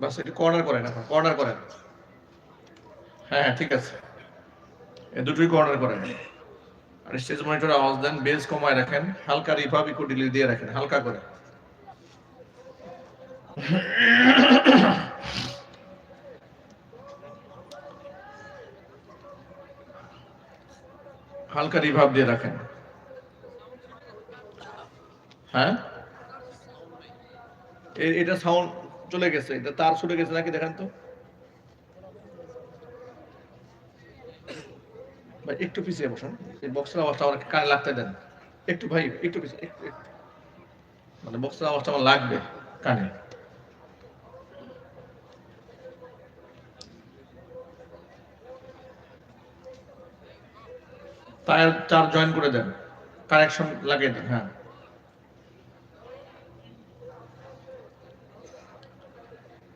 বাস একটু কর্নার করেন এখন কর্নার করেন। হ্যাঁ হ্যাঁ ঠিক আছে। এ দুটোই কর্নার করেন। আর স্টেজ মনিটরে আওয়াজ দেন বেস কমায় রাখেন, হালকা রিভাব ইকো ডিলে দিয়ে রাখেন, হালকা করে। হালকা রিভাব দিয়ে রাখেন। হ্যাঁ? এটা সাউন্ড চলে গেছে। তার ছুটে গেছে নাকি দেখেন তো। একটু পিছিয়ে বসুন। এই বক্সের আওয়াজটা আমার কানে লাগতে দেন। একটু ভাই, একটু পিছিয়ে। মানে বক্সের আওয়াজটা আমার লাগবে কানে। টায়ার চার জয়েন করে দেন। কানেকশন লাগিয়ে দেন হ্যাঁ।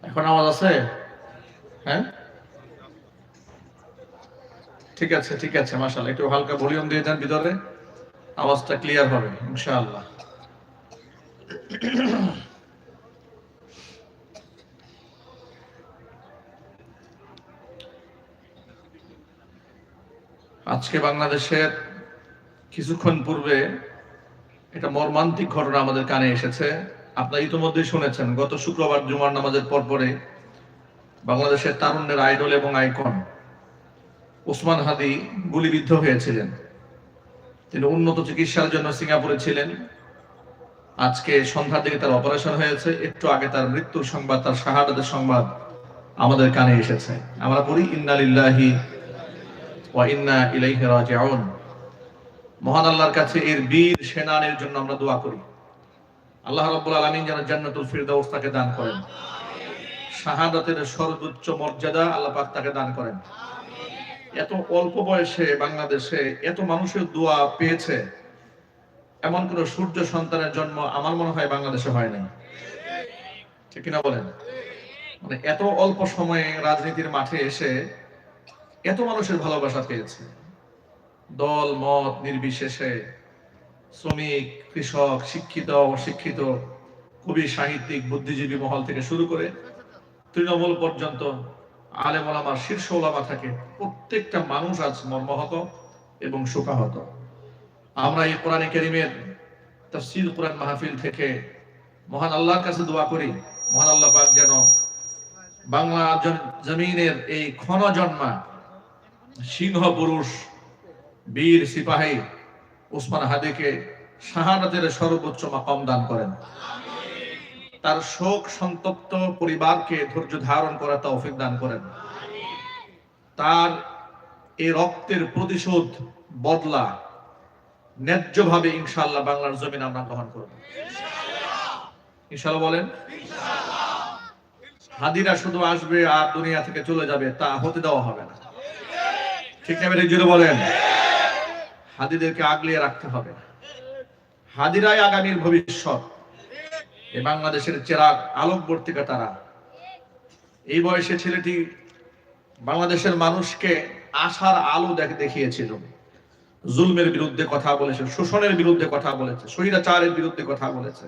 এখন আওয়াজ আছে? হ্যাঁ? ঠিক আছে ঠিক আছে, মাশাআল্লাহ। একটু হালকা ভলিউম দিয়ে দেন ভিতরে। আওয়াজটা ক্লিয়ার হবে, ইনশাআল্লাহ। আজকে বাংলাদেশের কিছুক্ষণ পূর্বে এটা মর্মান্তিক ঘটনা আমাদের কানে এসেছে। আপনারা ইতিমধ্যেই শুনেছেন, গত শুক্রবার জুমার নামাজের পর পরে বাংলাদেশের তারুণ্যের আইডল এবং আইকন ওসমান হাদি গুলিবিদ্ধ হয়েছিলেন। তিনি উন্নত চিকিৎসার জন্য সিঙ্গাপুরে ছিলেন। আজকে সন্ধ্যার দিকে তার অপারেশন হয়েছে। একটু আগে তার মৃত্যুর সংবাদ, তার শাহাদাতের সংবাদ আমাদের কানে এসেছে। আমরা পড়ি ইন্নালিল্লাহি ওয়া ইন্না ইলাইহি রাজিউন। মহান আল্লাহর কাছে এর বীর, সেনানের জন্য আমরা দোয়া করি। আল্লাহ রাব্বুল আলামিন যেন জান্নাতুল ফিরদাউস তাকে দান করেন। শাহাদাতের সর্বোচ্চ মর্যাদা আল্লাহ পাক তাকে দান করেন। এত অল্প বয়সে বাংলাদেশে এত মানুষের দোয়া পেয়েছে, এমন কোন সূর্য সন্তানের জন্ম আমার মনে হয় বাংলাদেশে হয় নাই। ঠিক কিনা বলেন? মানে এত অল্প সময়ে রাজনীতির মাঠে এসে এত মানুষের ভালোবাসা পেয়েছে। দল, মত, নির্বিশেষে শ্রমিক, কৃষক, শিক্ষিত, অশিক্ষিত, কবি, সাহিত্যিক, বুদ্ধিজীবী মহল থেকে শুরু করে তৃণমূল পর্যন্ত আলেম ওলামার শীর্ষ ওলামা থাকে, প্রত্যেকটা মানুষ আজ মর্মাহত এবং শোকাহত। আমরা এই কোরআনে কেরিমের তফসিল কোরআন মাহফিল থেকে মহান আল্লাহর কাছে দোয়া করি, মহান আল্লাহ পাক যেন বাংলা জমিনের এই ক্ষণ জন্মা সিংহ পুরুষ, বীর, সিপাহী ওসমান হাদিকে শাহাদাতের সর্বোচ্চ মাকাম দান করেন। তার শোক সন্তপ্ত পরিবারকে ধৈর্য ধারণ করা তৌফিক দান করেন। তার এই রক্তের প্রতিশোধ বদলা ন্যায্যভাবে ইনশাআল্লাহ বাংলার জমিন আমরা গ্রহণ করব। ইনশাআল্লাহ বলেন, হাদিরা শুধু আসবে আর দুনিয়া থেকে চলে যাবে, তা হতে দেওয়া হবে না। ঠিক না জুড়ে বলেন? হাদিদেরকে আগলিয়ে রাখতে হবে হাদিরাই আগামীর ভবিষ্যৎ। এই বাংলাদেশের চেরাগ আলোকবর্তিকা তারা। এই বয়সে ছেলেটি বাংলাদেশের মানুষকে আশার আলো দেখিয়েছিল। জুলমের বিরুদ্ধে কথা বলেছে, শোষণের বিরুদ্ধে কথা বলেছে, স্বৈরাচারের বিরুদ্ধে কথা বলেছে।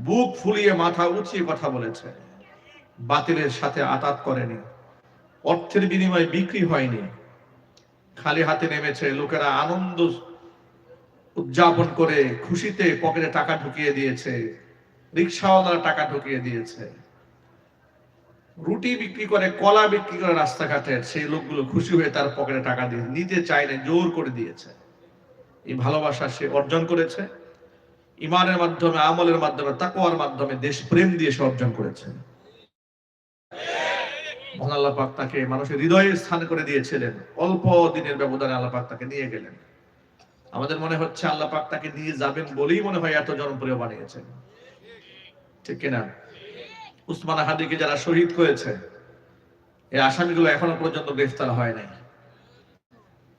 বুক ফুলিয়ে মাথা উঁচিয়ে কথা বলেছে। বাতিলের সাথে আতাত করেনি। অর্থের বিনিময়ে বিক্রি হয়নি। খালি হাতে নেমেছে, লোকেরা আনন্দ উদযাপন করে খুশিতে পকেটে টাকা ঢুকিয়ে দিয়েছে, রিক্সাওয়ালারা টাকা ঢুকিয়ে দিয়েছে। রুটি বিক্রি করে, কলা বিক্রি করে রাস্তাঘাটে, সেই লোকগুলো খুশি হয়ে তার পকেটে টাকা দিয়ে নিতে চায় না জোর করে দিয়েছে। এই ভালোবাসা সে অর্জন করেছে। ইমানের মাধ্যমে, আমলের মাধ্যমে, তাকওয়ার মাধ্যমে দেশপ্রেম দিয়ে সে অর্জন করেছে। মহান আল্লাহ তাকে মানুষের হৃদয়ে স্থান করে দিয়েছিলেন। অল্প দিনের ব্যবধানে তাকে নিয়ে গেলেন। আমাদের মনে হচ্ছে তাকে নিয়ে যাবেন বলেই মনে হয় এত জনপ্রিয় বানিয়েছেন। ঠিক কিনা? উসমান হাদিকে যারা শহীদ করেছে, এই আসামিগুলো এখনও পর্যন্ত গ্রেফতার হয় নাই।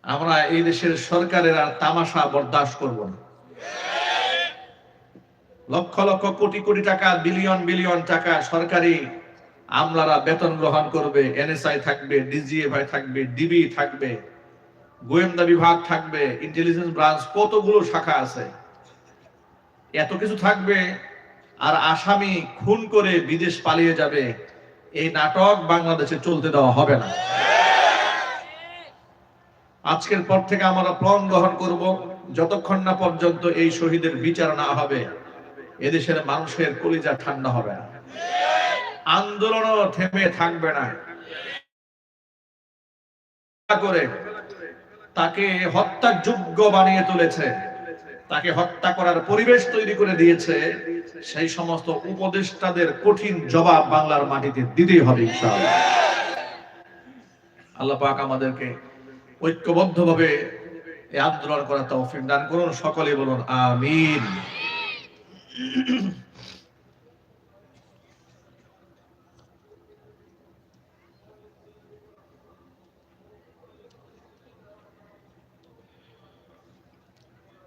আমরা এই দেশের সরকারের আর তামাশা বরদাস্ত করব না। লক্ষ লক্ষ কোটি কোটি টাকা, বিলিয়ন বিলিয়ন টাকা সরকারি আমলারা বেতন গ্রহণ করবে, এনএসআই থাকবে, ডিজিএফআই থাকবে, ডিবি থাকবে, গোয়েন্দা বিভাগ থাকবে ইন্টেলিজেন্স ব্রাঞ্চ কতগুলো শাখা আছে। এত কিছু থাকবে, আর আসামি খুন করে বিদেশ পালিয়ে যাবে, এই নাটক বাংলাদেশে চলতে দেওয়া হবে না। আজকের পর থেকে আমরা প্লন গ্রহণ করব, যতক্ষণ না পর্যন্ত এই শহীদের বিচার না হবে, এদেশের মানুষের কলিজা ঠান্ডা হবে না। আন্দোলনও থেমে থাকবে না। করে তাকে হত্যার যোগ্য বানিয়ে তুলেছে, তাকে হত্যা করার পরিবেশ তৈরি করে দিয়েছে, সেই সমস্ত উপদেষ্টাদের কঠিন জবাব বাংলার মাটিতে দিতেই হবে ইনশাআল্লাহ। আল্লাহ পাক আমাদেরকে ঐক্যবদ্ধভাবে এই আন্দোলন করার তৌফিক দান করুন। সকলে বলুন, আমিন।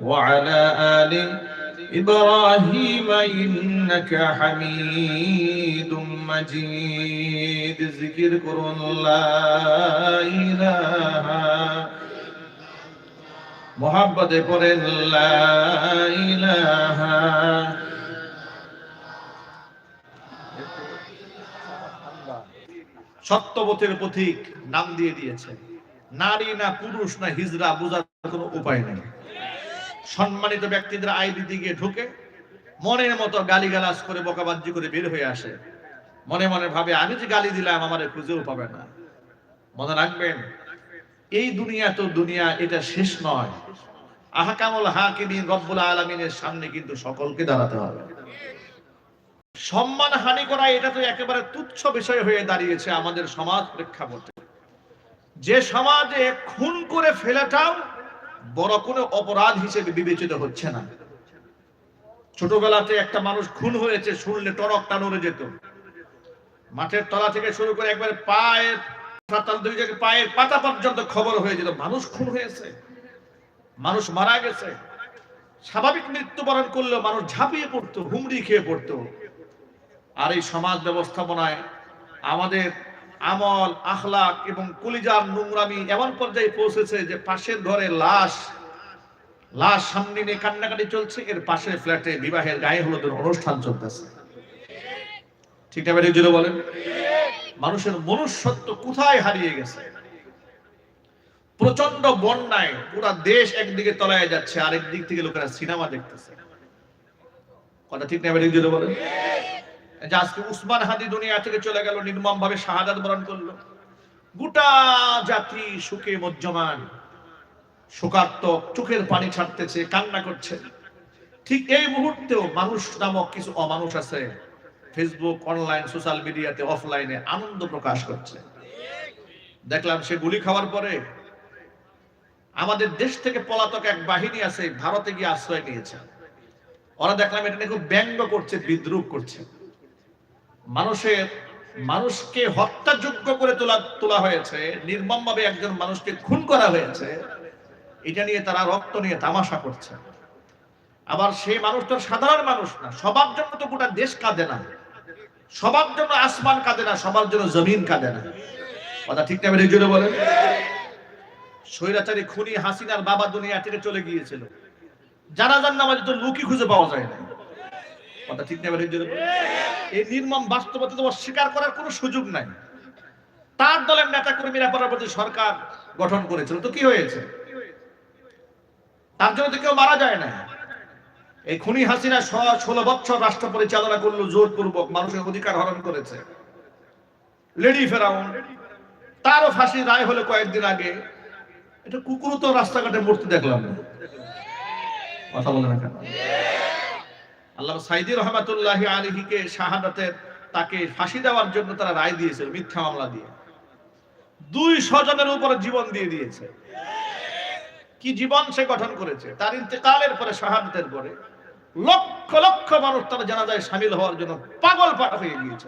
وعلى آل إبراهيم إنك حميد مجيد ذكر لا إله محبت قرن لا إله সত্যবতের পথিক নাম দিয়ে দিয়েছে নারী না পুরুষ না হিজরা বোঝার কোনো উপায় নেই সম্মানিত ব্যক্তিদের আইডি দিকে ঢুকে মনের মতো গালিগালাজ করে বকাবাজি করে বের হয়ে আসে। মনে মনে ভাবে, আমি যে গালি দিলাম, আমার খুঁজেও পাবে না। মনে রাখবেন, এই দুনিয়া তো দুনিয়া, এটা শেষ নয়। আহকামুল হাকিমিন রব্বুল আলামিনের সামনে কিন্তু সকলকে দাঁড়াতে হবে। সম্মান হানি করা, এটা তো একেবারে তুচ্ছ বিষয় হয়ে দাঁড়িয়েছে আমাদের সমাজ প্রেক্ষাপটে। যে সমাজে খুন করে ফেলাটাও বড় কোনো অপরাধ হিসেবে বিবেচিত হচ্ছে না। ছোটবেলাতে একটা মানুষ খুন হয়েছে, শুনলে টরকটা নড়ে যেত। মাঠের তলা থেকে শুরু করে একবারে পায়ের পায়ের পাতা পর্যন্ত খবর হয়ে যেত, মানুষ খুন হয়েছে, মানুষ মারা গেছে। স্বাভাবিক মৃত্যুবরণ করলেও মানুষ ঝাঁপিয়ে পড়তো, হুমড়ি খেয়ে পড়তো। আর এই সমাজ ব্যবস্থাপনায় আমাদের আমল, আখলাক এবং কলিজার নোংরামি এমন পর্যায়ে পৌঁছেছে যে পাশের ঘরে লাশ লাশ সামনে নিয়ে কান্নাকাটি চলছে। এর পাশের ফ্ল্যাটে বিবাহের গায়ে হলুদের অনুষ্ঠান চলতেছে। ঠিক না জুড়ে বলেন? মানুষের মনুষ্যত্ব কোথায় হারিয়ে গেছে? প্রচণ্ড বন্যায় পুরা দেশ একদিকে তলায় যাচ্ছে, আরেক দিক থেকে লোকেরা সিনেমা দেখতেছে। কথা ঠিক না বলেন? যে আজকে উসমান হাদি দুনিয়া থেকে চলে গেল নির্মম ভাবে শাহাদাত বরণ করল। গোটা জাতি সুখে মজ্জমান। শোকাত্মক চোখের পানি ছাড়তেছে, কান্না করছে। ঠিক এই মুহূর্তেও মানুষ নামক কিছু অমানুষ আছে ফেসবুক অনলাইন সোশ্যাল মিডিয়াতে অফলাইনে আনন্দ প্রকাশ করছে। দেখলাম সে গুলি খাওয়ার পরে আমাদের দেশ থেকে পলাতক এক বাহিনী আছে, ভারতে গিয়ে আশ্রয় নিয়েছে। ওরা দেখলাম এটা নিয়ে খুব ব্যঙ্গ করছে, বিদ্রুপ করছে। মানুষের, মানুষকে হত্যাযোগ্য করে তোলা তোলা হয়েছে নির্মম ভাবে একজন মানুষকে খুন করা হয়েছে, এটা নিয়ে তারা রক্ত নিয়ে তামাশা করছে। আবার সেই মানুষ তো সাধারণ মানুষ না, সবার জন্য তো গোটা দেশ কাঁদে না। সবার জন্য আসমান কাঁদে না, সবার জন্য জমিন কাঁদে না। কথা ঠিক বেরিয়ে জুড়ে বলেন? স্বৈরাচারী খুনি হাসিনার বাবা দুনিয়া থেকে চলে গিয়েছিল। যারা যার নামাজ তো লুকি খুঁজে পাওয়া যায় না। কথা ঠিক না বেরিয়ে জুড়ে বলেন এই নির্মম বাস্তবতা তো অস্বীকার করার কোনো সুযোগ নাই। তার দলের নেতা কর্মীরা পরবর্তী সরকার গঠন করেছিল। তো কি হয়েছে? তার জন্য তো কেউ মারা যায় না এই খুনি হাসিনা ষোলো বছর রাষ্ট্র পরিচালনা করল, জোরপূর্বক মানুষের অধিকার হরণ করেছে। লেডি ফেরাউন, তারও ফাঁসি রায় হলো কয়েকদিন আগে। এটা কুকুর তো রাস্তাঘাটে মূর্তি দেখলাম কথা বলে না কেন? আল্লাহ সাইদি রহমাতুল্লাহ আলিহিকে শাহাদাতের তাকে ফাঁসি দেওয়ার জন্য তারা রায় দিয়েছিল মিথ্যা মামলা দিয়ে। দুই স্বজনের উপরে জীবন দিয়ে দিয়েছে। কি জীবন সে গঠন করেছে? তার ইন্তেকালের পরে শাহাদাতের পরে লক্ষ লক্ষ মানুষ তারা জানাজায় সামিল হওয়ার জন্য পাগল পাটা হয়ে গিয়েছে।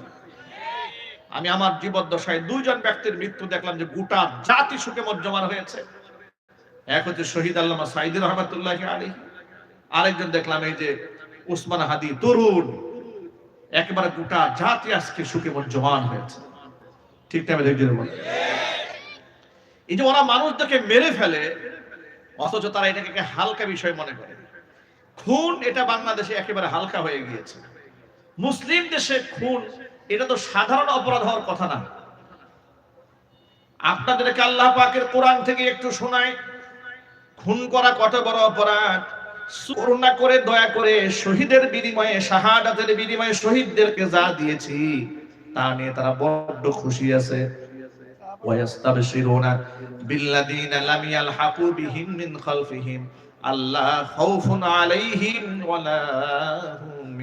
আমি আমার জীবদ্দশায় দুইজন ব্যক্তির মৃত্যু দেখলাম যে গোটা জাতি সুখে মজ্জমান হয়েছে। এক হচ্ছে শহীদ আল্লামা সাইদুর রহমতুল্লাহ আলী আরেকজন দেখলাম এই যে উসমান হাদি তরুণ। একেবারে গোটা জাতি আজকে সুখে মজ্জমান হয়েছে। ঠিক টাইমে দেখছেন এই যে ওরা মানুষদেরকে মেরে ফেলে, অথচ তারা এটাকে হালকা বিষয় মনে করে। খুন এটা বাংলাদেশে একেবারে হালকা হয়ে গিয়েছে। মুসলিম দেশে খুন, এটা তো সাধারণ অপরাধ হওয়ার কথা না। আপনাদেরকে আল্লাহ পাকের কোরআন থেকে একটু শোনায় খুন করা কত বড় অপরাধ? করুণা করে, দয়া করে শহীদের বিনিময়ে, শাহাদাতের বিনিময়ে শহীদদেরকে যা দিয়েছি, তা নিয়ে তারা বড্ড খুশি আছে। ওয়াস্তাবশিরুনা বিল্লাযীনা লাম ইয়ালহাকু বিহিম মিন খালফিহিম। আল্লাহ খাউফুন আলাইহিম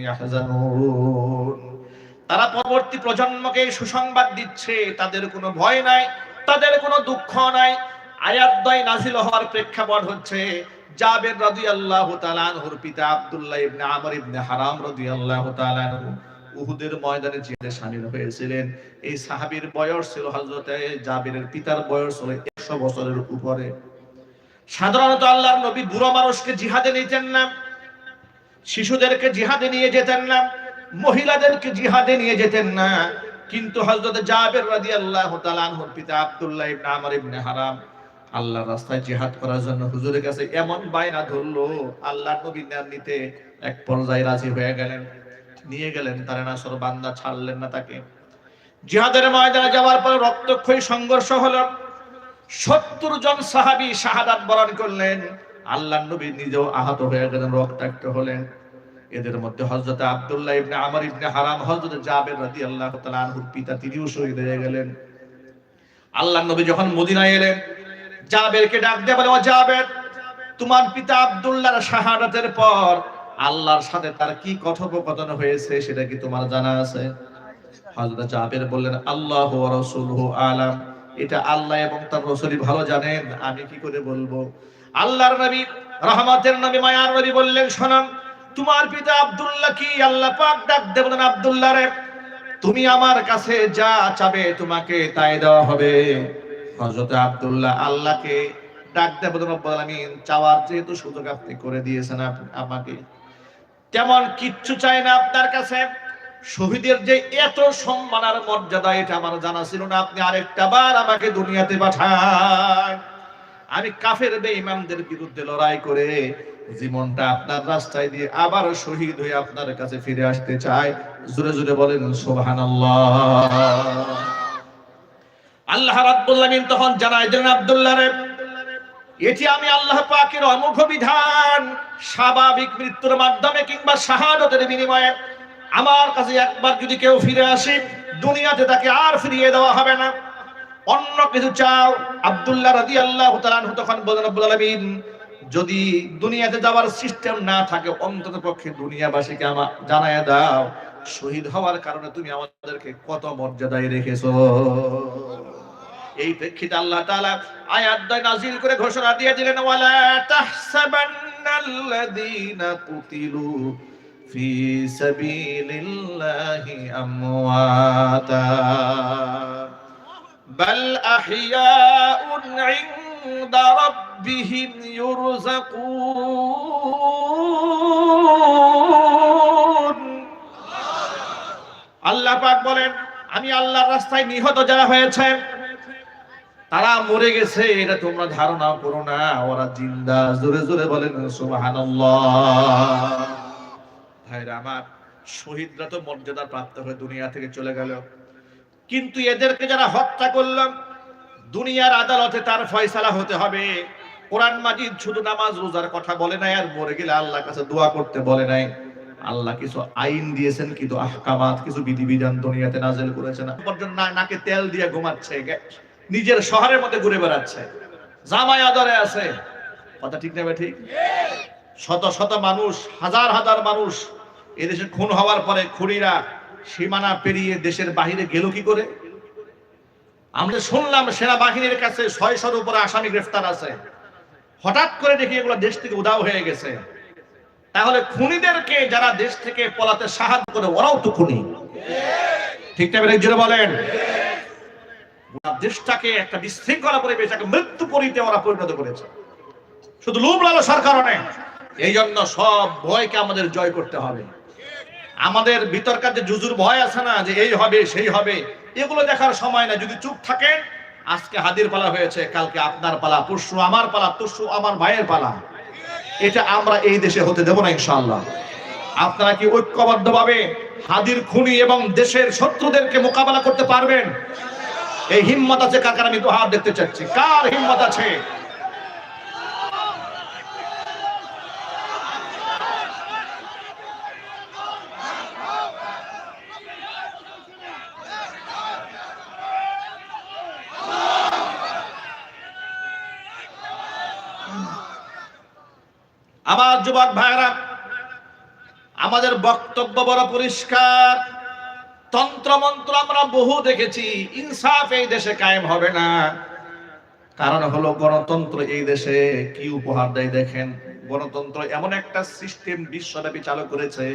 ইয়াহজানুন। তারা পরবর্তী প্রজন্মকে সুসংবাদ দিচ্ছে, তাদের কোনো ভয় নাই, তাদের কোনো দুঃখ নাই। আয়াতদ্বয় নাজিল হওয়ার প্রেক্ষাপট হচ্ছে জাবের রাদিয়াল্লাহু তাআলা আনহুর পিতা আব্দুল্লাহ ইবনে আমর ইবনে হারাম রাদিয়াল্লাহু তাআলা আনহু উহুদের ময়দানে জিহাদে শামিল হয়েছিলেন। এই সাহাবীর বয়স ছিল হযরতে জাবেরের পিতার বয়স ছিল 100 বছরের উপরে। সাধারণত আল্লাহর নবী বুড়ো মানুষকে জিহাদে নিতেন না, শিশুদেরকে জিহাদে নিয়ে যেতেন না, মহিলাদেরকে জিহাদে নিয়ে যেতেন না। কিন্তু হযরত জাবের রাদিয়াল্লাহু তাআলা আনহুর পিতা আব্দুল্লাহ ইবনে আমর ইবনে হারাম আল্লাহর রাস্তায় জিহাদ করার জন্য হুজুরের কাছে এমন বায়না ধরলো আল্লাহ নবী নেন নিতে এক পর্যায়ে রাজি হয়ে গেলেন। নিয়ে গেলেন, তারা না সর বান্দা ছাড়লেন না তাকে। জিহাদের ময়দানে যাওয়ার পরে রক্তক্ষয়ী সংঘর্ষ হলো। সত্তর জন সাহাবী শাহাদাত বরণ করলেন। আল্লাহ নবী নিজেও আহত হয়ে গেলেন, রক্তাক্ত হলেন। এদের মধ্যে হযরত আব্দুল্লাহ ইবনে আমর ইবনে হারাম, হযরত জাবের রাদিয়াল্লাহু তাআলা আনহুর পিতা তিনিও শহীদ হয়ে গেলেন। আল্লাহ নবী যখন মদিনায় এলেন জাবেরকে ডাক দিয়ে বলে, ও জাবের, তোমার পিতা আব্দুল্লাহর শাহাদাতের পর আল্লাহর সাথে তার কি কথোপকথন হয়েছে সেটা কি তোমার জানা আছে? হযরত জাবের বললেন, আল্লাহ ওয়া রাসূলুহু আলাম, এটা আল্লাহ এবং তার রাসূলই ভালো জানেন, আমি কি করে বলব? আল্লাহর নবী, রহমতের নবী, মায়ার নবী বললেন শোনাম তোমার পিতা আব্দুল্লাহ কি আল্লাহ পাক ডাক দিয়ে বলেন, আব্দুল্লাহ রে, তুমি আমার কাছে যা চাবে তোমাকে তাই দেওয়া হবে। হযরত আব্দুল্লাহ আল্লাহকে ডাক রব্বুল আলামিন, চাওয়ার যেহেতু সুযোগ আপনি করে দিয়েছেন আমাকে। তেমন কিচ্ছু চাই না আপনার কাছে। শহীদের যে এত সম্মান আর মর্যাদা, এটা আমার জানা ছিল না। আপনি আরেকটা বার আমাকে দুনিয়াতে পাঠান। আমি কাফের বেঈমানদের বিরুদ্ধে লড়াই করে জীবনটা আপনার রাস্তায় দিয়ে আবার শহীদ হয়ে আপনার কাছে ফিরে আসতে চাই। জোরে জোরে বলেন, সুবহানাল্লাহ। আল্লাহ রাব্বুল আলামিন তখন জানাই দিলেন আব্দুল্লাহ রে, এটি আমি আল্লাহ পাকের অমুখ বিধান, স্বাভাবিক মৃত্যুর মাধ্যমে কিংবা শাহাদতের বিনিময়ে। আমার কাছে একবার যদি কেউ ফিরে আসে, দুনিয়াতে তাকে আর ফিরিয়ে দেওয়া হবে না। অন্য কিছু চাও? আব্দুল্লাহ তাআলা আনহু তখন বলেন, রব্বুল আলামিন, যদি দুনিয়াতে যাওয়ার সিস্টেম না থাকে, অন্তত পক্ষে দুনিয়াবাসীকে আমার জানায় দাও। শহীদ হওয়ার কারণে তুমি আমাদেরকে কত মর্যাদায় রেখেছো। এই প্রেক্ষিতে আল্লাহ তাআলা আয়াত নাজিল করে ঘোষণা দিয়ে দিলেন, ওয়ালা তাহসাবান্নাল্লাযীনা কুতিলু ফি সাবিলিল্লাহি আমওয়াতা, বাল আহইয়াউন ইনদা রাব্বিহিম ইউরযাকুন। আল্লাহ পাক বলেন, আমি আল্লাহর রাস্তায় নিহত যারা হয়েছে তারা মরে গেছে, এটা তোমরা ধারণা করো না, ওরা জিন্দা। জোরে জোরে বলেন, সুবহানাল্লাহ। ভাইরা আমার, শহীদরা তো মর্যাদা প্রাপ্ত হয়ে দুনিয়া থেকে চলে গেল। কিন্তু এদেরকে যারা হত্যা করলাম দুনিয়ার আদালতে তার ফয়সালা হতে হবে। কোরআন মাজিদ শুধু নামাজ, রোজার কথা বলে নাই, আর মরে গেলে আল্লাহর কাছে দোয়া করতে বলে নাই। আল্লাহ কিছু আইন দিয়েছেন কিন্তু আহকামাত, কিছু বিধিবিধান দুনিয়াতে নাজেল করেছেন। না- নাকে তেল দিয়ে ঘুমাচ্ছে নিজের শহরের মধ্যে ঘুরে বেড়াচ্ছে। জামাই আদরে আছে। কথা ঠিক নেবে ঠিক? শত শত মানুষ, হাজার হাজার মানুষ এদেশে খুন হওয়ার পরে খুনিরা সীমানা পেরিয়ে দেশের বাহিরে গেল কি করে? আমরা শুনলাম সেনাবাহিনীর কাছে ছয়শোর উপরে আসামি গ্রেফতার আছে। হঠাৎ করে দেখি এগুলো দেশ থেকে উদাও হয়ে গেছে। তাহলে খুনিদেরকে যারা দেশ থেকে পলাতে সাহায্য করে, ওরাও তো খুনি। ঠিক? জোরে বলেন। গোটা দেশটাকে একটা বিশৃঙ্খলা পরিবেশ একটা মৃত্যু পরিতে ওরা পরিণত করেছে। শুধু লোভ লালসার কারণে। এই জন্য সব ভয়কে আমাদের জয় করতে হবে। আমাদের ভিতরকার যে জুজুর ভয় আছে না, যে এই হবে, সেই হবে, এগুলো দেখার সময় না। যদি চুপ থাকেন আজকে হাদির পালা হয়েছে, কালকে আপনার পালা, পরশু আমার পালা তরশু আমার ভাইয়ের পালা। এটা আমরা এই দেশে হতে দেব না, ইনশাআল্লাহ। আপনারা কি ঐক্যবদ্ধভাবে হাদির খুনি এবং দেশের শত্রুদেরকে মোকাবেলা করতে পারবেন? এই হিম্মত আছে, কার কার আমি তো হাত দেখতে চাচ্ছি? কার হিম্মত আছে? আমার যুবক ভাইরা আমাদের বক্তব্য বড় পরিষ্কার। তন্ত্র মন্ত্র আমরা বহু দেখেছি, ইনসাফ এই দেশে কায়েম হবে না। কারণ হলো গণতন্ত্র এই দেশে কি উপহার দেয় দেখেন, গণতন্ত্র এমন একটা সিস্টেম বিশ্বব্যাপী চালু করেছে,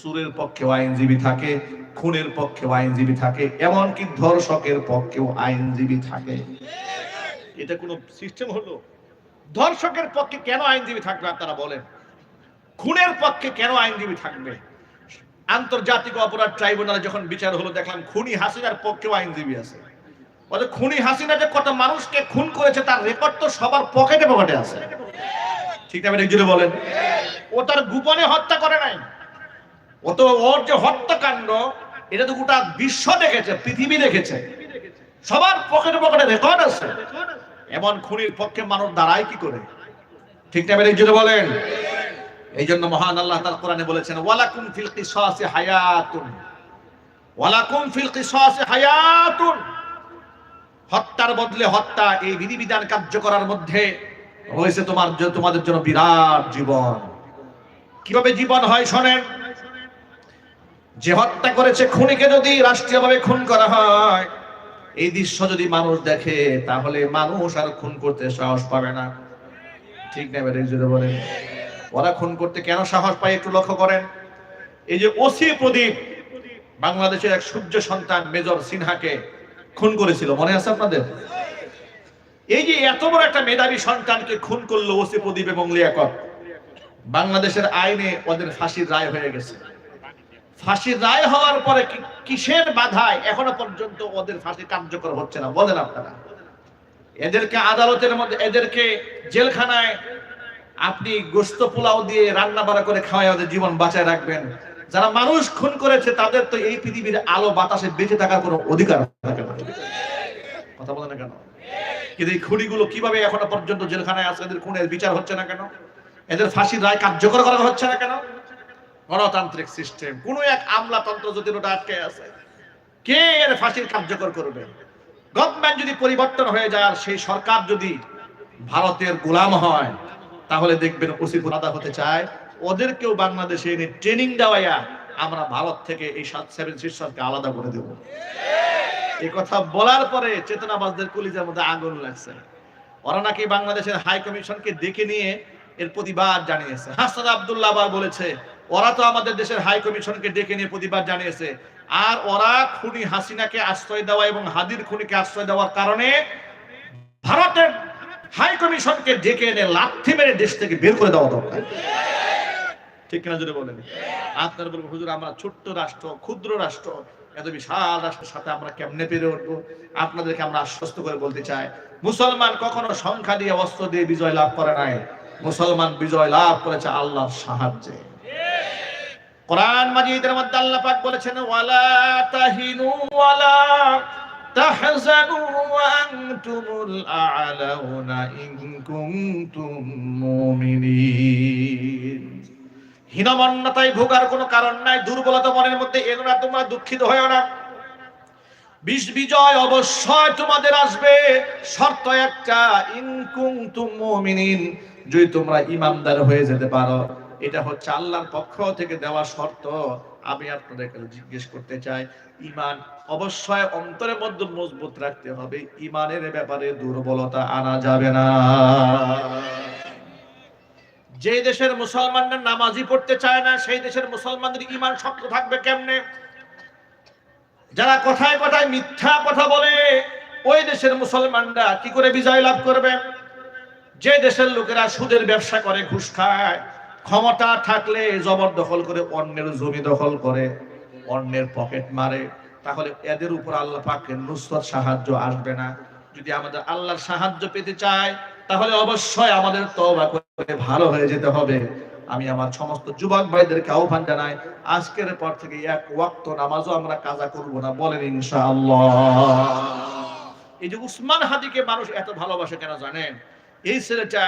সুরের পক্ষেও আইনজীবী থাকে, খুনের পক্ষেও আইনজীবী থাকে, এমনকি ধর্ষকের পক্ষেও আইনজীবী থাকে। এটা কোনো সিস্টেম হলো? ধর্ষকের পক্ষে কেন আইনজীবী থাকবে আপনারা বলেন? খুনের পক্ষে কেন আইনজীবী থাকবে? আন্তর্জাতিক অপরাধ ট্রাইব্যুনালে যখন বিচার হলো, দেখলাম খুনি হাসিনার পক্ষেও আইনজীবী আছে। বলে খুনি হাসিনা যে কত মানুষকে খুন করেছে, তার রেকর্ড তো সবার পকেটে পকেটে আছে। ঠিক না একজনে বলেন? ও তার গোপনে হত্যা করে নাই। ও তো ওর যে হত্যাকাণ্ড, এটা তো গোটা বিশ্ব দেখেছে, পৃথিবী দেখেছে। সবার পকেটে পকেটে রেকর্ড আছে। এমন খুনির পক্ষে মানুষ দাঁড়ায় কি করে? ঠিক না একজনে বলেন? এই জন্য মহান আল্লাহ তার কোরআনে বলেছেন, ওয়ালাকুম ফিল কিসাসি হায়াতুন। ওয়ালাকুম ফিল কিসাসি হায়াতুন। হত্যার বদলে হত্যা এই বিধিবিধান কার্য করার মধ্যে রয়েছে তোমার তোমাদের জন্য বিরাট জীবন। কীভাবে জীবন হয় শোনেন? যে হত্যা করেছে খুনিকে যদি রাষ্ট্রীয়ভাবে খুন করা হয়, এই দৃশ্য যদি মানুষ দেখে, তাহলে মানুষ আর খুন করতে সাহস পাবে না। ঠিক না বলেন। ওরা খুন করতে কেন সাহস পায় একটু লক্ষ্য করেন। এই যে ওসি প্রদীপ বাংলাদেশের এক সূর্য সন্তান মেজর সিনহাকে খুন করেছিল, মনে আছে আপনাদের? এই যে এত বড় একটা মেধাবী সন্তানকে খুন করল ওসি প্রদীপ এবং লিয়াকত, বাংলাদেশের আইনে ওদের ফাঁসির রায় হয়ে গেছে। ফাঁসির রায় হওয়ার পরে কিসের বাধায় এখনও পর্যন্ত ওদের ফাঁসি কার্যকর হচ্ছে না? বলেন আপনারা। এদেরকে আদালতের মধ্যে এদেরকে জেলখানায় আপনি গোস্ত পোলাও দিয়ে রান্না বাড়া করে খাওয়াই ওদের জীবন বাঁচায় রাখবেন। যারা মানুষ খুন করেছে, তাদের তো এই পৃথিবীর আলো বাতাসে বেঁচে থাকার কোনো অধিকার থাকে না। কথা বলে না কেন? কিন্তু এই খুনিগুলো কীভাবে এখনও পর্যন্ত জেলখানায় আছে? এদের খুনের বিচার হচ্ছে না কেন? এদের ফাঁসির রায় কার্যকর করা হচ্ছে না কেন? গণতান্ত্রিক সিস্টেম, কোন এক আমলাতন্ত্র যদি ওটা আটকে আছে, কে এর ফাঁসির কার্যকর করবে? গভর্নমেন্ট যদি পরিবর্তন হয়ে যায় আর সেই সরকার যদি ভারতের গোলাম হয় তাহলে দেখবেন ওসি আলাদা হতে চায়। ওদেরকেও বাংলাদেশে এনে ট্রেনিং দেওয়াইয়া আমরা ভারত থেকে এই সাত সেভেন সিস্টারকে আলাদা করে দেব। এই কথা বলার পরে চেতনাবাজদের কলিজার মধ্যে আগুন লাগছে। ওরা নাকি বাংলাদেশের হাই কমিশনকে ডেকে নিয়ে এর প্রতিবাদ জানিয়েছে। হাসান আব্দুল্লাহ আবার বলেছে, ওরা তো আমাদের দেশের হাই কমিশনকে ডেকে নিয়ে প্রতিবাদ জানিয়েছে। আর ওরা খুনি হাসিনাকে আশ্রয় দেওয়া এবং হাদির খুনিকে আশ্রয় দেওয়ার কারণে ভারতের হাই কমিশনকে ডেকে এনে লাথি মেরে দেশ থেকে বের করে দেওয়া দরকার। ঠিক কিনা যদি বলেন? আপনার বলব হুজুর, আমরা ছোট্ট রাষ্ট্র, ক্ষুদ্র রাষ্ট্র, এত বিশাল রাষ্ট্রের সাথে আমরা কেমনে পেরে উঠবো? আপনাদেরকে আমরা আশ্বস্ত করে বলতে চাই, মুসলমান কখনো সংখ্যা দিয়ে অস্ত্র দিয়ে বিজয় লাভ করে নাই। মুসলমান বিজয় লাভ করেছে আল্লাহর সাহায্যে। কোরআন মাজিদের মধ্যে আল্লাহ পাক বলেছেন, ওয়ালা তাহিনু ওয়ালা ওয়া আনতুমুল আ'লাউনা ইন কুনতুম মুমিনিন। হীনমন্যতায় ভোগার কোনো কারণ নাই, দুর্বলতা মনের মধ্যে তোমরা দুঃখিত হয়েও না। বিষ বিজয় অবশ্যই তোমাদের আসবে। শর্ত একটা ইনকুম মুমিনিন, যদি তোমরা ইমানদার হয়ে যেতে পারো। এটা হচ্ছে আল্লাহর পক্ষ থেকে দেওয়া শর্ত। আমি আপনাদের কাছে জিজ্ঞেস করতে চাই ইমান অবশ্যই অন্তরের মধ্যে মজবুত রাখতে হবে ইমানের ব্যাপারে দুর্বলতা আনা যাবে না। যে দেশের মুসলমানরা নামাজি পড়তে চায় না, সেই দেশের মুসলমানদের ইমান শক্ত থাকবে কেমনে? যারা কথায় কথায় মিথ্যা কথা বলে, ওই দেশের মুসলমানরা কি করে বিজয় লাভ করবে? যে দেশের লোকেরা সুদের ব্যবসা করে, ঘুষ খায় ক্ষমতা থাকলে জবরদখল করে, অন্যের জমি দখল করে, অন্যের পকেট মারে, তাহলে এদের উপর আল্লাহ পাকের নুসরত সাহায্য আসবে না। যদি আমাদের আল্লাহর সাহায্য পেতে চাই তাহলে অবশ্যই আমাদের তওবা করে ভালো হয়ে যেতে হবে। আমি আমার সমস্ত যুবক ভাইদেরকে আহ্বান জানাই, আজকের পর থেকে এক ওয়াক্ত নামাজও আমরা কাজা করব না, বলেন ইনশাআল্লাহ। এই যে উসমান হাদিকে মানুষ এত ভালোবাসে কেন জানেন? এই ছেলেটা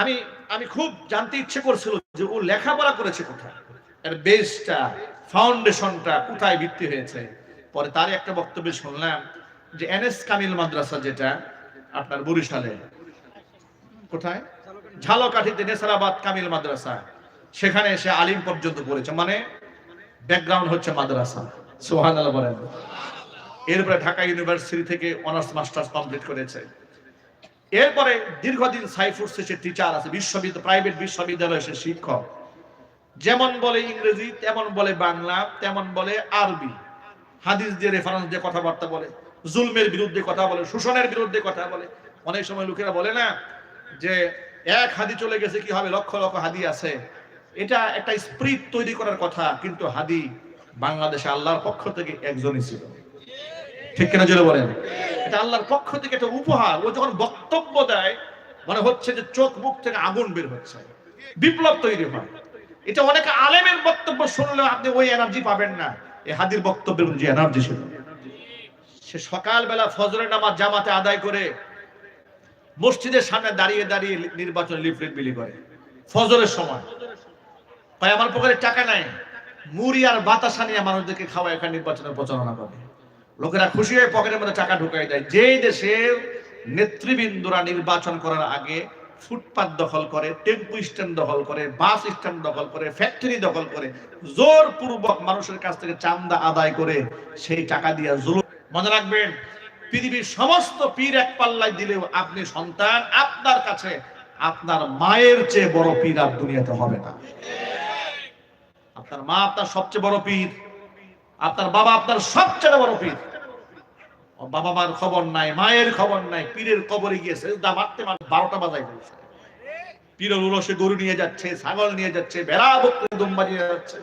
আমি আমি খুব জানতে ইচ্ছে করছিল যে ও লেখাপড়া করেছে কোথায়। এর বেসটা ফাউন্ডেশনটা কোথায় ভিত্তি হয়েছে। পরে তার একটা বক্তব্য শুনলাম যে এনএস কামিল মাদ্রাসা যেটা, আপনার বরিশালে। কোথায়? ঝালকাঠিতে নেসারাবাদ কামিল মাদ্রাসা। সেখানে এসে আলিম পর্যন্ত পড়েছে। মানে ব্যাকগ্রাউন্ড হচ্ছে মাদ্রাসা। সোহান বলেন। এরপরে ঢাকা ইউনিভার্সিটি থেকে অনার্স মাস্টার্স কমপ্লিট করেছে। এরপরে দীর্ঘদিন সাইফুর সে টিচার আছে, বিশ্ববিদ্যালয় প্রাইভেট বিশ্ববিদ্যালয়ে সে শিক্ষক। যেমন বলে ইংরেজি, তেমন বলে বাংলা, তেমন বলে আরবি। হাদিস দিয়ে রেফারেন্স দিয়ে কথাবার্তা বলে, জুলমের বিরুদ্ধে কথা বলে, শোষণের বিরুদ্ধে কথা বলে। অনেক সময় লোকেরা বলে না যে এক হাদি চলে গেছে, কি হবে? লক্ষ লক্ষ হাদি আছে। এটা একটা স্প্রিট তৈরি করার কথা, কিন্তু হাদি বাংলাদেশে আল্লাহর পক্ষ থেকে একজনই ছিল। ঠিক কিনা জোরে বলেন। এটা আল্লাহর পক্ষ থেকে একটা উপহার। ও যখন বক্তব্য দেয় মানে হচ্ছে যে চোখ মুখ থেকে আগুন বের হচ্ছে। বিপ্লব তৈরি হয়। এটা অনেক আলেমের বক্তব্য শুনলে আপনি ওই এনার্জি পাবেন না। এই হাদির বক্তব্যের যে এনার্জি ছিল। সে সকালবেলা ফজরের নামাজ জামাতে আদায় করে মসজিদের সামনে দাঁড়িয়ে দাঁড়িয়ে নির্বাচন লিফলেট বিলি করে। ফজরের সময়। ভাই আমার পকেটে টাকা নাই। মুড়ি আর বাতাসা নিয়ে মানুষদেরকে খাওয়া এখানে নির্বাচনের প্রচারণা করে। লোকেরা খুশি হয়ে পকেটের মধ্যে টাকা ঢুকাই দেয়। যেই দেশের নেতৃবৃন্দরা নির্বাচন করার আগে ফুটপাত দখল করে, টেম্পু স্ট্যান্ড দখল করে, বাস স্ট্যান্ড দখল করে, ফ্যাক্টরি দখল করে জোর পূর্বক মানুষের কাছ থেকে চান্দা আদায় করে সেই টাকা দিয়ে জুলুম। মনে রাখবেন, পৃথিবীর সমস্ত পীর এক পাল্লায় দিলেও আপনি সন্তান, আপনার কাছে আপনার মায়ের চেয়ে বড় পীর আর দুনিয়াতে হবে না। আপনার মা আপনার সবচেয়ে বড় পীর। আপনার বাবা আপনার সবচেয়ে বড় পীর। বাবা মার খবর নাই, মায়ের খবর নাই, পীরের কবরে গিয়েছে দা মারতে মারতে বারোটা বাজাই ফেলছে। পীরের উরসে গরু নিয়ে যাচ্ছে, ছাগল নিয়ে যাচ্ছে, ভেড়া বকরি দুম্বা নিয়ে যাচ্ছে।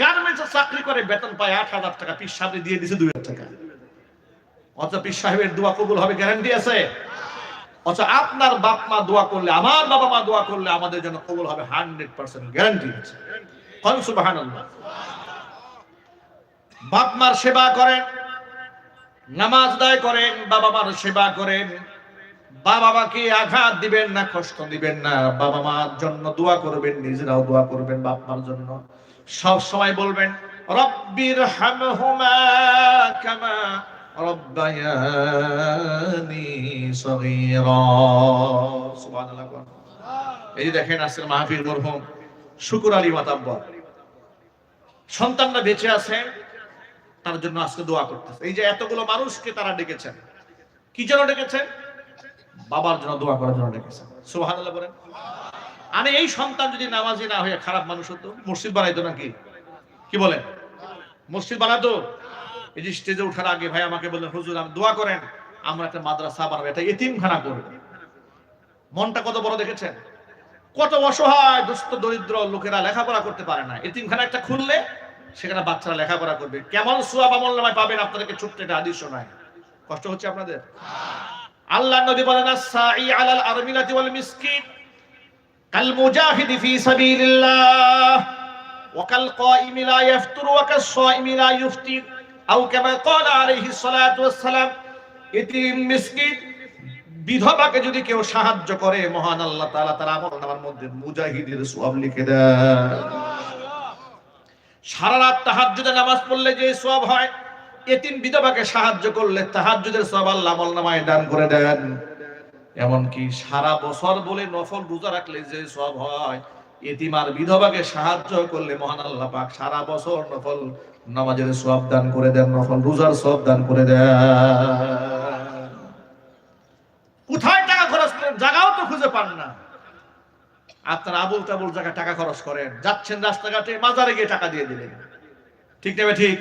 গার্মেন্টসে চাকরি করে, বেতন পায় আট হাজার টাকা পিস সামনে দিয়ে দিছে দুই হাজার টাকা। অথচ পিস সাহেবের দোয়া কবুল হবে গ্যারান্টি আছে? অথচ আপনার বাপ মা দোয়া করলে, আমার বাবা মা দোয়া করলে আমাদের জন্য কবুল হবে হান্ড্রেড পার্সেন্ট গ্যারান্টি আছে। কন সুবহানাল্লাহ। বাপ মার সেবা করেন, নামাজ দায় করেন বাবা মার সেবা করেন। বাবা মাকে আঘাত দিবেন না, কষ্ট দিবেন না। বাবা মার জন্য দোয়া করবেন, নিজেরাও দোয়া করবেন বাপ মার জন্য। সব সময় বলবেন রব্বির হামহুমা কামা এই দেখেন আজকের মাহফিল মরহুম, শুকুর আলী মাতাব্বর। সন্তানরা বেঁচে আছে তার জন্য আজকে দোয়া করতেছে। এই যে এতগুলো মানুষকে তারা ডেকেছেন। কি জন্য ডেকেছেন? বাবার জন্য দোয়া করার জন্য ডেকেছেন। সুবহানাল্লাহ বলেন। আমি এই সন্তান যদি নামাজি না হয়ে খারাপ মানুষ হতো, মসজিদ বানাইতো নাকি? কি বলেন? মসজিদ বানাতো? এই যে স্টেজে ওঠার আগে ভাই আমাকে বললেন, হুজুর আমি দোয়া করেন, আমরা একটা মাদ্রাসা বানাবো, একটা এতিমখানা করব। মনটা কত বড় দেখেছেন? কত অসহায়, দুস্থ, দরিদ্র লোকেরা লেখাপড়া করতে পারে না। এতিমখানা একটা খুললে সেখানে বাচ্চারা লেখাপড়া করবে। কেমন সোয়াব আমল নামায় পাবেন আপনাদেরকে ছোট্ট একটা হাদিস শোনায় কষ্ট হচ্ছে আপনাদের? আল্লাহ নবী বলেন আস-সাই আলাল আরমিলাতি ওয়াল মিসকিন কাল মুজাহিদি ফি সাবিলিল্লাহ ওয়া কাল কাইমি লা ইফতুর ওয়া কাস সাইমি লা ইফতির আও কামা ক্বালা আলাইহিস সালাতু ওয়াস সালাম এতিম মিসকিন, বিধবাকে যদি কেউ সাহায্য করে, মহান আল্লাহ তাআলা তার আমল নামার মধ্যে মুজাহিদের সওয়াব লিখে দেয় সারা রাত তাহাজ্জুদে নামাজ পড়লে যে সওয়াব হয়, এতিম বিধবাকে সাহায্য করলে তাহাজ্জুদের সওয়াব আল্লাহ নামায় দান করে দেন। এমনকি সারা বছর বলে নফল রোজা রাখলে যে সওয়াব হয়, এতিম আর বিধবাকে সাহায্য করলে মহান আল্লাহ পাক সারা বছর নফল নামাজের সব দান করে দেন, নফল রোজার সব দান করে দেন। কোথায় টাকা খরচ করেন? জায়গাও তো খুঁজে পান না। আপনার আবুল তাবুল জায়গায় টাকা খরচ করেন। যাচ্ছেন রাস্তাঘাটে, মাজারে গিয়ে টাকা দিয়ে দিলেন। ঠিক নেবে ঠিক?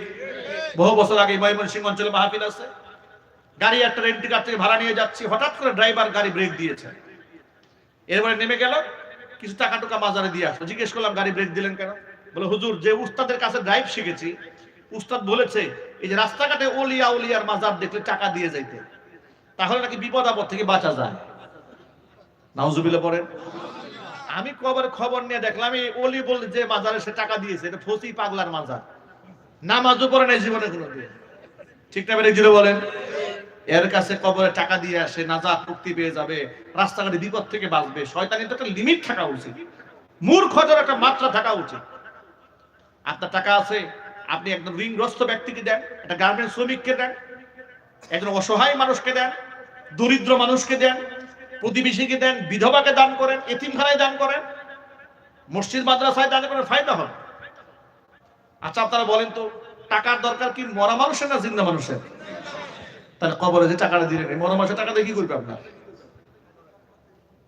বহু বছর আগে ময়মনসিংহ অঞ্চলে মাহফিল আছে। গাড়ি একটা রেন্টি কার থেকে ভাড়া নিয়ে যাচ্ছি, হঠাৎ করে ড্রাইভার গাড়ি ব্রেক দিয়েছে। এরপরে নেমে গেল, কিছু টাকা টুকা মাজারে দিয়ে আসলো। জিজ্ঞেস করলাম, গাড়ি ব্রেক দিলেন কেন? বলে, হুজুর, যে উস্তাদের কাছে ড্রাইভ শিখেছি, উস্তাদ বলেছে, এই যে রাস্তাঘাটে ওলিয়া উলিয়ার মাজার দেখলে টাকা দিয়ে যাইতে। তাহলে নাকি বিপদ আপদ থেকে বাঁচা যায়। নাউজুবিল্লাহ পড়েন। আমি কবার খবর নিয়ে দেখলাম, এই অলি বলে যে মাজারে সে টাকা দিয়েছে, এটা ফসি পাগলার মাজার। নামাজও পড়ে নাই জীবনে কোনো দিন ঠিক না বেড়ে জুড়ে বলেন, এর কাছে কবরে টাকা দিয়ে আসে, নাজাত মুক্তি পেয়ে যাবে, রাস্তাঘাটে বিপদ থেকে বাঁচবে, শয়তানের তো একটা লিমিট থাকা উচিত। মূর্খতার একটা মাত্রা থাকা উচিত। আপনার টাকা আছে, আপনি একজন ঋণগ্রস্ত ব্যক্তিকে দেন, একটা গার্মেন্টস শ্রমিককে দেন, একজন অসহায় মানুষকে দেন, দরিদ্র মানুষকে দেন প্রতিবেশীকে দেন, বিধবাকে দান করেন, এতিমখানায় দান করেন, মসজিদ, মাদ্রাসায় দান করেন, ফায়দা হবে আচ্ছা আপনারা বলেন তো, টাকার দরকার কি মরা মানুষের না জিন্দা মানুষের? তাহলে কবরে যে টাকাটা দিলেন মরা মানুষের টাকা দিয়ে কি করবে আপনার?